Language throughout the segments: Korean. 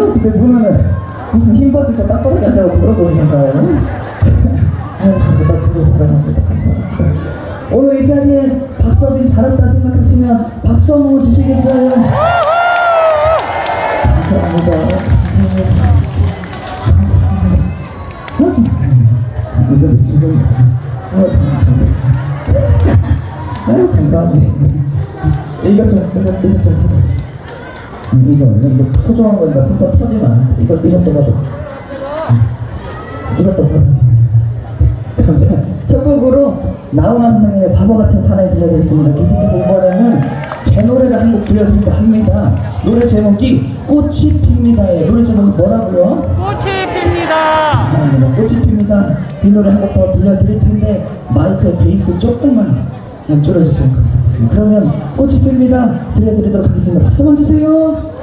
아유, 근데 누나는 무슨 힘 빠지고 땅바닥에 앉아서 뭐라고 있는가요? 아유, 나 친구 사랑합니다. 감사합니다. 오늘 이 자리에 박서진 잘했다 생각하시면 박수 한번 주시겠어요? 감사합니다. 감사합니다. 지금 아유 감사합니다. 이거 좀 이거 좀 이거 이거 소중한 거니까 풍선 터지만 이거 이것도 받아. 이것도 받아. 감사합니다. 첫 곡으로 나훈아 선생님의 바보 같은 사나이 들려드리겠습니다. 계속해서 이번에는 제 노래를 한 곡 들려드릴까 합니다. 노래 제목이 꽃이 핍니다예요. 노래 제목이 뭐라고요? 꽃이 핍니다. 감사합니다. 꽃이 핍니다. 이 노래 한 곡 더 들려드릴 텐데 마이크의 베이스 조금만 그냥 줄여주시면 감사하겠습니다. 그러면 꽃이 핍니다. 들려드리도록 하겠습니다. 박수만 주세요.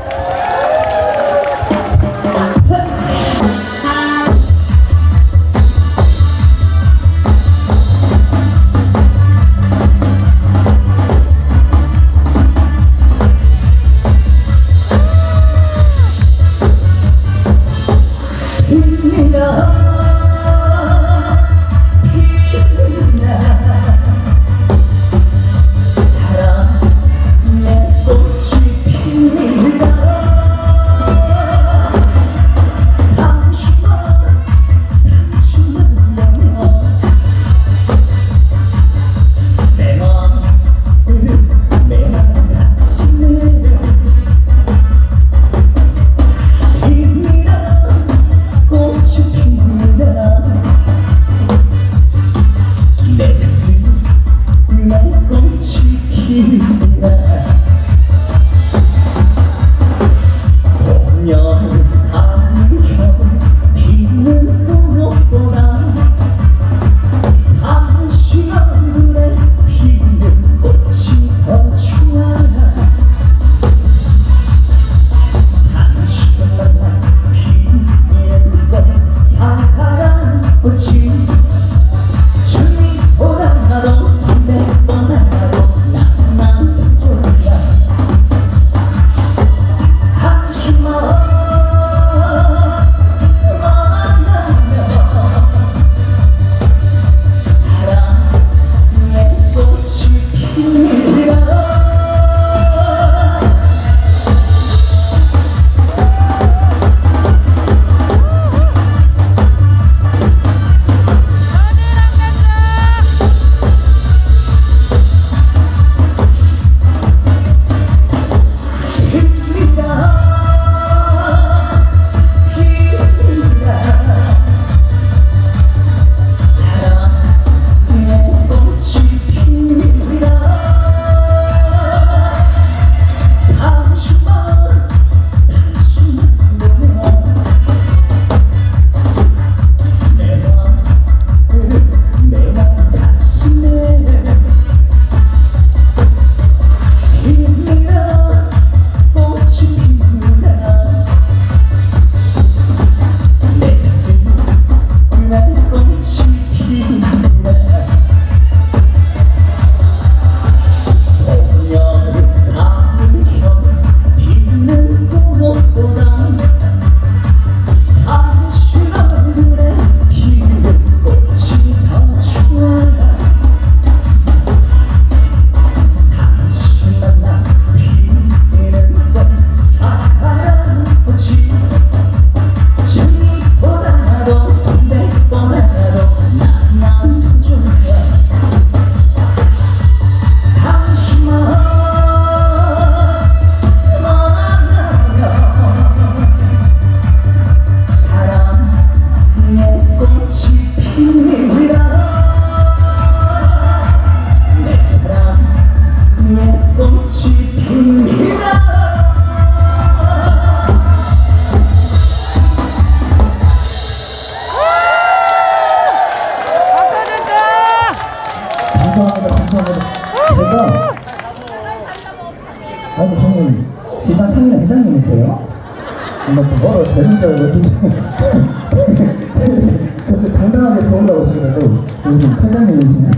당당하게 도움을 오시더라도 무슨 사장님이시네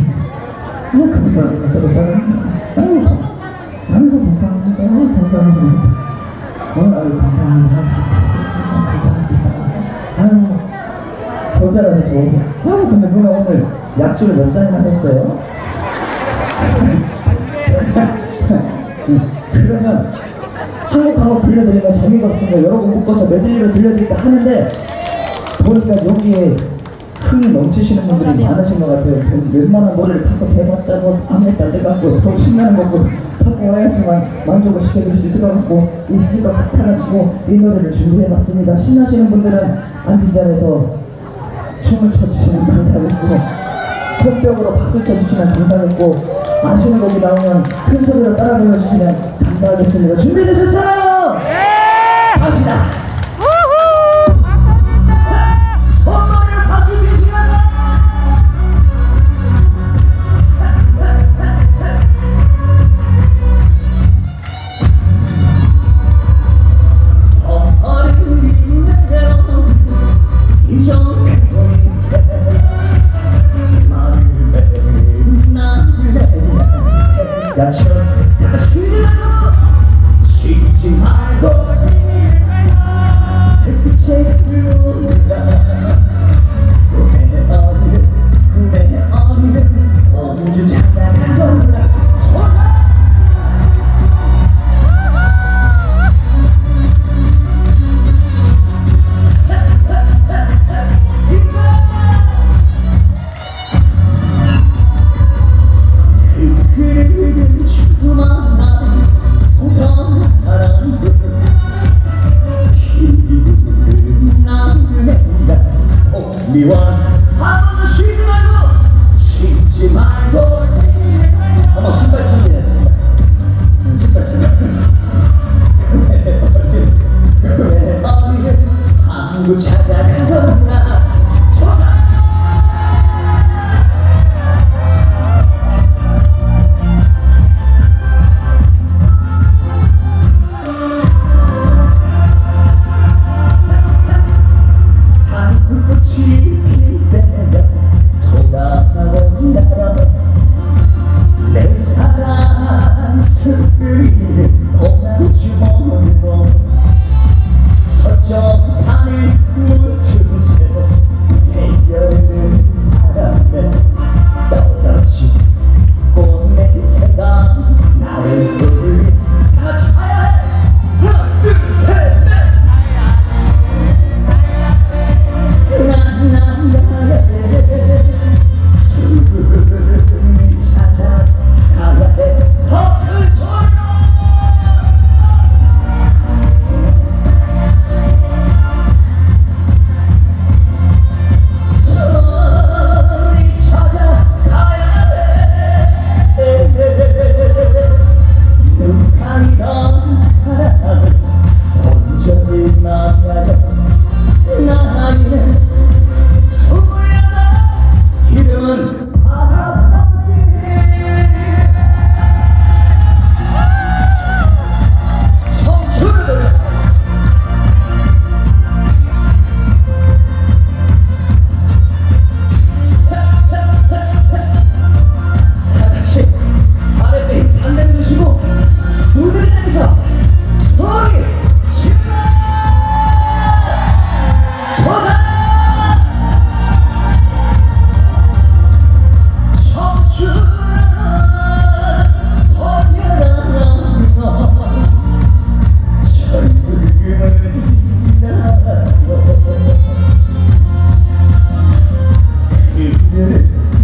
아유 감사합니다. 저도 사장님 아유 감사합니다. 아유 감사합니다. 아유 아유 감사합니다. 감사합니다. 아유 여자라서 좋으세요. 아유 근데 누나 오늘 약주를 몇 잔이나 했어요? 그러면 한국 들려드리면 재미가 없으니까 여러 곡 묶어서 메들리로 들려드릴까 하는데 보니까 여기에 흥이 넘치시는 분들이 많으신 것 같아요. 웬- 웬만한 노래를 타고 대봤자 뭐 아무것도 안 돼갖고 더 신나는 거고 타고 와야지만 만족을 시켜드릴 수 있을 것 같고 있을 것 같아가지고 이 노래를 준비해봤습니다. 신나시는 분들은 앉은 자리에서 춤을 춰주시면 감사하겠고 손뼉으로 박수 쳐주시면 감사하겠고 아시는 곡이 나오면 큰 소리로 따라 불러주시면 감사하겠습니다. 준비되셨어요? 네! 갑시다.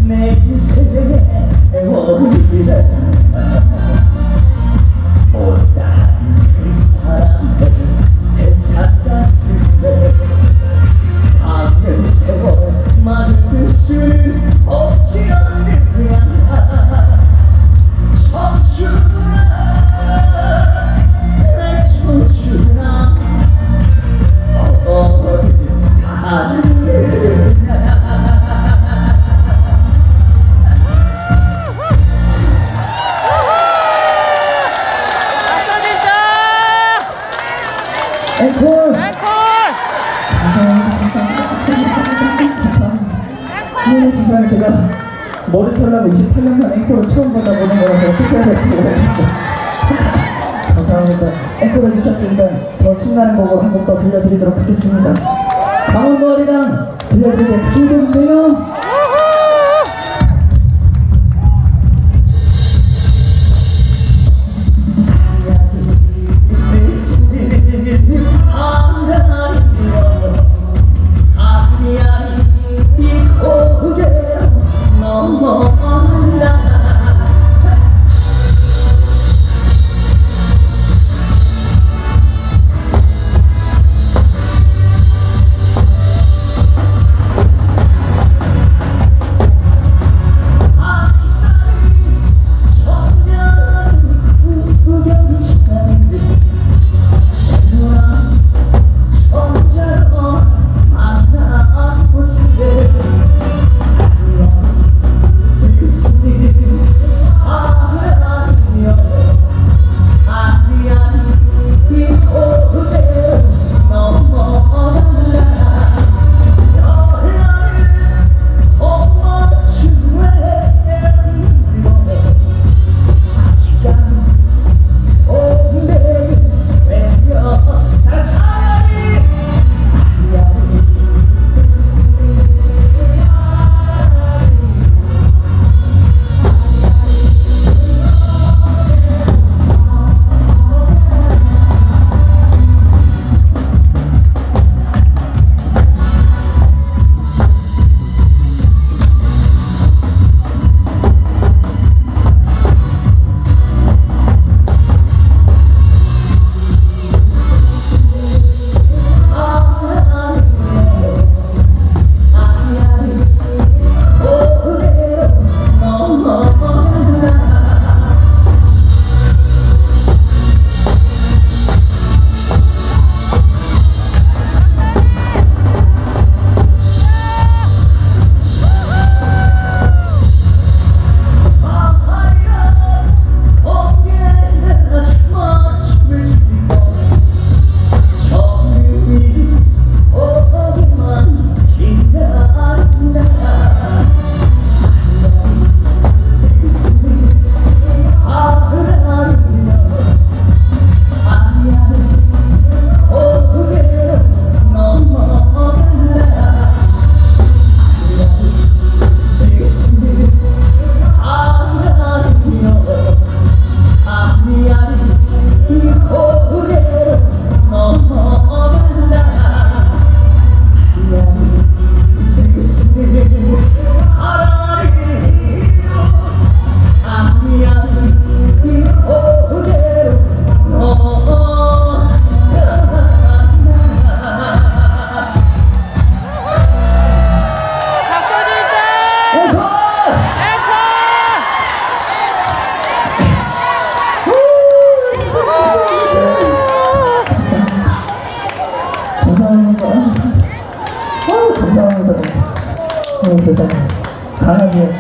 내 세상에 오리라 하는 세상에 제가 머리 털라고 28년 만에 앵콜을 처음 받아보는 거라서 어떻게 해야 될지 모르겠어요. 감사합니다. 앵콜 해주셨으니까 더 신나는 곡을 한 곡 더 들려드리도록 하겠습니다. 강원머리랑 들려드릴 때 즐겨주세요. 박수 주세요!